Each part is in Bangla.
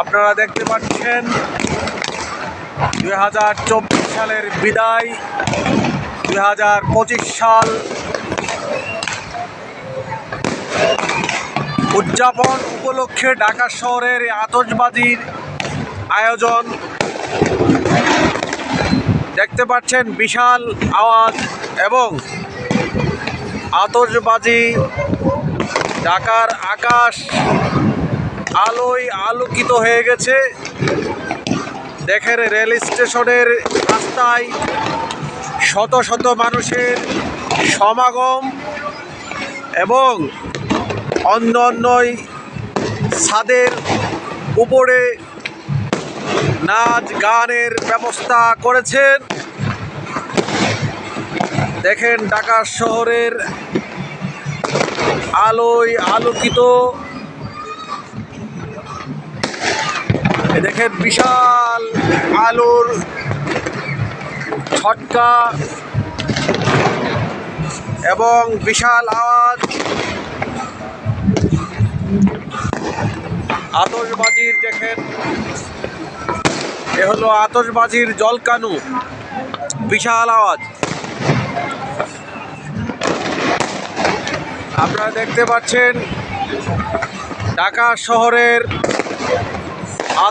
আপনারা দেখতে পাচ্ছেন দুই হাজার চব্বিশ সালের বিদায়, দুই হাজার পঁচিশ সাল উদযাপন উপলক্ষে ঢাকা শহরের এই আতশবাজির আয়োজন। দেখতে পাচ্ছেন বিশাল আওয়াজ এবং আতশবাজি, ঢাকার আকাশ আলোয় আলোকিত হয়ে গেছে। দেখেন, রেল স্টেশনের রাস্তায় শত শত মানুষের সমাগম এবং অন্য অন্যই ছাদের উপরে নাচ গানের ব্যবস্থা করেছেন। দেখেন, ঢাকা শহরের আলোয় আলোকিত দেখেন বিশাল আলোর ছটকা এবং বিশাল আওয়াজ। আতশবাজির দেখেন, এ হলো আতশবাজির জলকানু। বিশাল আওয়াজ। আপনারা দেখতে পাচ্ছেন ঢাকা শহরের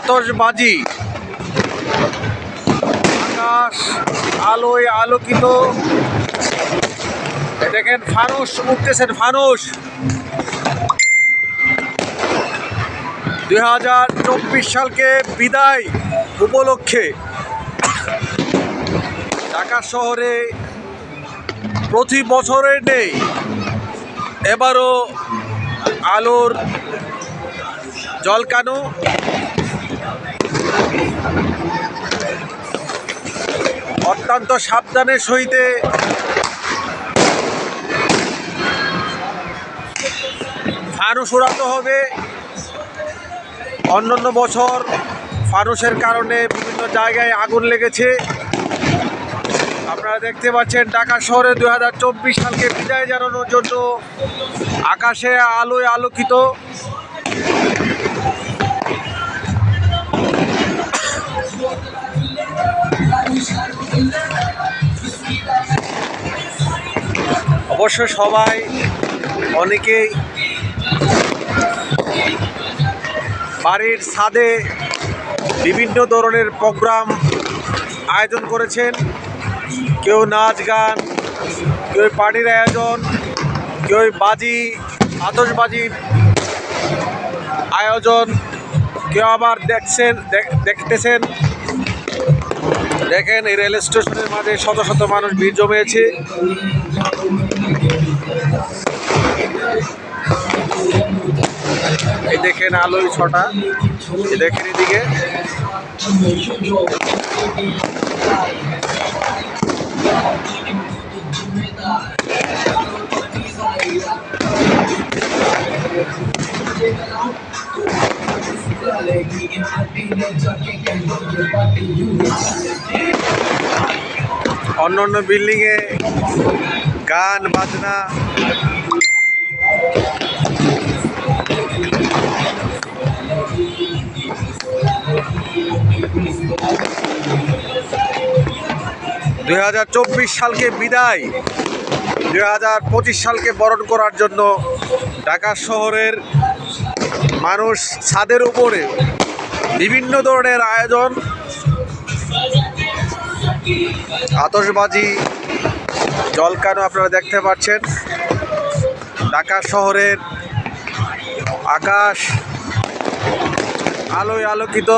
আতশবাজি আকাশ আলোয় আলোকিত। দেখেন ফানুস, উঠতেছেন ফানুস। দুই হাজার চব্বিশ সালকে বিদায় উপলক্ষে ঢাকা শহরে প্রতি বছরের নেই, এবারও আলোর জলকানু অত্যন্ত সাবধানের সহিতে ফানুস উড়াতে হবে। অন্যান্য বছর ফানুসের কারণে বিভিন্ন জায়গায় আগুন লেগেছে। আপনারা দেখতে পাচ্ছেন, ঢাকা শহরে দু হাজার চব্বিশ সালকে বিদায় জানানোর জন্য আকাশে আলোয় আলোকিত। অবশ্য সবাই অনেকেই বাড়ির ছাদে বিভিন্ন ধরনের প্রোগ্রাম আয়োজন করেছেন। কেউ নাচ গান, কেউ পার্টির আয়োজন, কেউ বাজি, আতশবাজির আয়োজন, কেউ আবার দেখছেন, দেখ- দেখতেছেন। দেখেন, এই রেল স্টেশনের মাঝে শত শত মানুষ ভিড় জমিয়েছে। দেখেন আলোয় ছটা। দেখেন এদিকে। অন্য অন্য বিল্ডিংয়ে গান বাজনা দুই হাজার চব্বিশ সালকে বিদায়, দুই হাজার পঁচিশ সালকে বরণ করার জন্য ঢাকা শহরের মানুষ ছাদের উপরে বিভিন্ন ধরনের আয়োজন, আতশবাজি, জলকানো আপনারা দেখতে পাচ্ছেন। ঢাকা শহরের আকাশ আলোয় আলোকিত।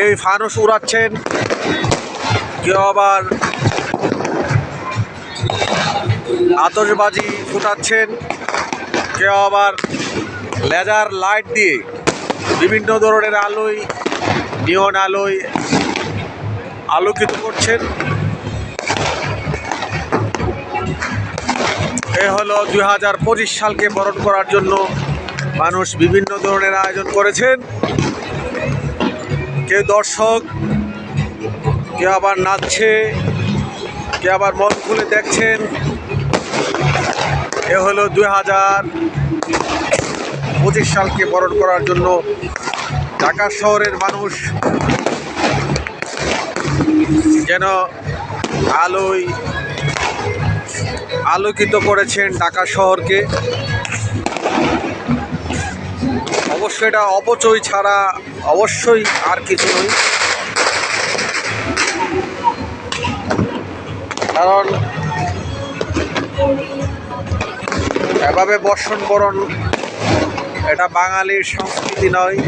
কেউ ফানুস উড়াচ্ছেন, কেউ আবার আতশবাজি ফুটাচ্ছেন, কেউ আবার লেজার লাইট দিয়ে বিভিন্ন ধরনের আলোয় নিয়ন আলোয় আলোকিত করছেন। এ হলো দুই হাজার পঁচিশ সালকে বরণ করার জন্য মানুষ বিভিন্ন ধরনের আয়োজন করেছেন। কেউ দর্শক কেউ আবার নাচছে কেউ আবার মন খুলে দেখছেন, এ হলো দুই হাজার পঁচিশ সালকে বরণ করার জন্য ঢাকা শহরের মানুষ। যেন আলোয় আলোকিত করেছেন ঢাকা শহরকে। অবশ্যই এটা অপচয় ছাড়া অবশ্যই আর কিছু নই কারণ এভাবে বর্ষণ বরণ, এটা বাঙালির সংস্কৃতি নয়।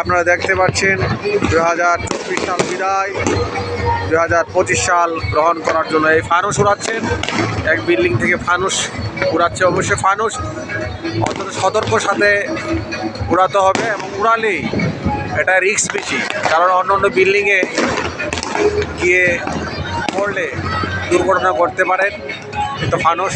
আপনারা দেখতে পাচ্ছেন দু হাজার চব্বিশ সাল বিদায়। দু হাজার পঁচিশ সাল গ্রহণ করার জন্য এই ফানুস উড়াচ্ছেন। এক বিল্ডিং থেকে ফানুস উড়াচ্ছে। অবশ্যই ফানুস অন্তত সতর্ক সাথে উড়াতে হবে এবং উড়ালেই এটা রিস্ক বেশি। কারণ অন্য অন্য বিল্ডিংয়ে গিয়ে পড়লে দুর্ঘটনা ঘটতে পারেন তো ফানুস